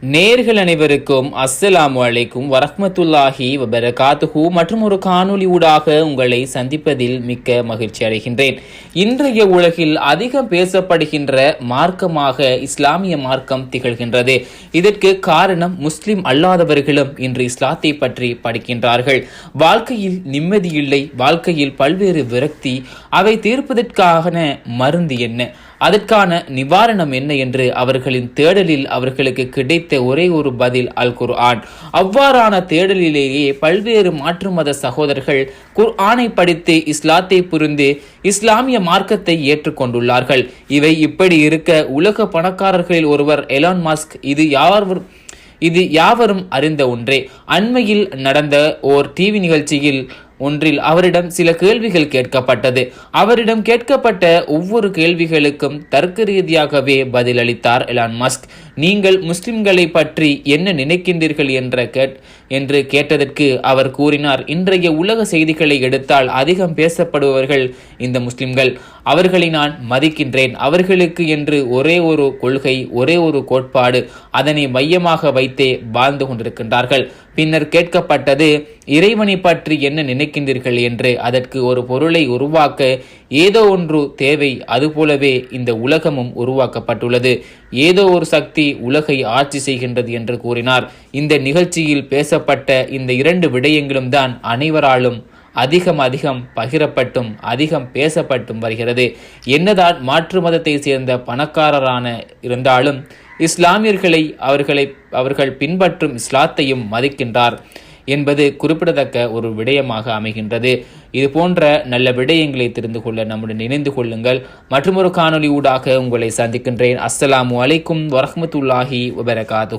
நேர்கள் அனைவருக்கும் அஸ்ஸலாமு அலைக்கும் வரஹ்மத்துல்லாஹி வபரகாத்துஹு மற்றும் ஒரு காணொளி ஊடாக உங்களை சந்திப்பதில் மிக்க மகிழ்ச்சி அடைகின்றேன். இன்றைய உலகில் அதிகம் பேசப்படுகின்ற மார்க்கமாக இஸ்லாமிய மார்க்கம் திகழ்கின்றது. இதற்கு காரணம் முஸ்லிம் அல்லாதவர்களும் இன்று இஸ்லாத்தை பற்றி படிக்கின்றார்கள். வாழ்க்கையில் நிம்மதி இல்லை வாழ்க்கையில் பல்வேறு விரக்தி அவை தீர்ப்பதற்கான மருந்து என்ன? அதற்கான நிவாரணம் என்ன என்று அவர்களின் தேடலில் அவர்களுக்கு கிடைத்த ஒரே ஒரு பதில் அல் குர்ஆன் அவ்வாறான தேடலிலேயே பல்வேறு மாற்று மத சகோதரர்கள் குர்ஆனை படித்து இஸ்லாத்தை புரிந்து இஸ்லாமிய மார்க்கத்தை ஏற்றுக்கொண்டுள்ளார்கள். இவை இப்படி இருக்க உலக பணக்காரர்களில் ஒருவர் எலான் மாஸ்க் இது யார் இது யாவரும் அறிந்த ஒன்றே. அண்மையில் நடந்த ஓர் டிவி நிகழ்ச்சியில் ஒன்றில் அவரிடம் சில கேள்விகள் கேட்கப்பட்டது. அவரிடம் கேட்கப்பட்ட ஒவ்வொரு கேள்விகளுக்கும் தர்க்க ரீதியாகவே பதிலளித்தார் எலான் மஸ்க். நீங்கள் முஸ்லிம்களை பற்றி என்ன நினைக்கின்றீர்கள் என்ற கேட் என்று கேட்டதற்கு அவர் கூறினார். இன்றைய உலக செய்திகளை எடுத்தால் அதிகம் பேசப்படுபவர்கள் இந்த முஸ்லிம்கள். அவர்களை நான் மதிக்கின்றேன். அவர்களுக்கு என்று ஒரே ஒரு கொள்கை ஒரே ஒரு கோட்பாடு அதனை மையமாக வைத்தே வாழ்ந்து கொண்டிருக்கின்றார்கள். பின்னர் கேட்கப்பட்டது இறைவனை பற்றி என்ன நினைக்கின்றீர்கள் என்று அதற்கு ஒரு பொருளை உருவாக்க ஏதோ ஒன்று தேவை அதுபோலவே இந்த உலகமும் உருவாக்கப்பட்டுள்ளது. ஏதோ ஒரு சக்தி சக்தி உலகை ஆட்சி செய்கின்றது என்று கூறினார். இந்த நிகழ்ச்சியில் பேசப்பட்ட இந்த இரண்டு விடயங்களும் தான் அனைவராலும் அதிகம் அதிகம் பகிரப்பட்டும் அதிகம் பேசப்பட்டும் வருகிறது. என்னதான் மாற்று மதத்தை சேர்ந்த பணக்காரரான இருந்தாலும் இஸ்லாமியர்களை அவர்களை அவர்கள் பின்பற்றும் இஸ்லாத்தையும் மதிக்கின்றார். என்பது குறிப்பிடத்தக்க ஒரு விடயமாக அமைகின்றது. இது போன்ற நல்ல விடயங்களை தெரிந்து கொள்ள நம்முடன் இணைந்து கொள்ளுங்கள். மற்றொரு காணொலி ஊடாக உங்களை சந்திக்கின்றேன். அஸ்ஸலாமு அலைக்கும் வரஹமத்துல்லாஹி வபரகாத்து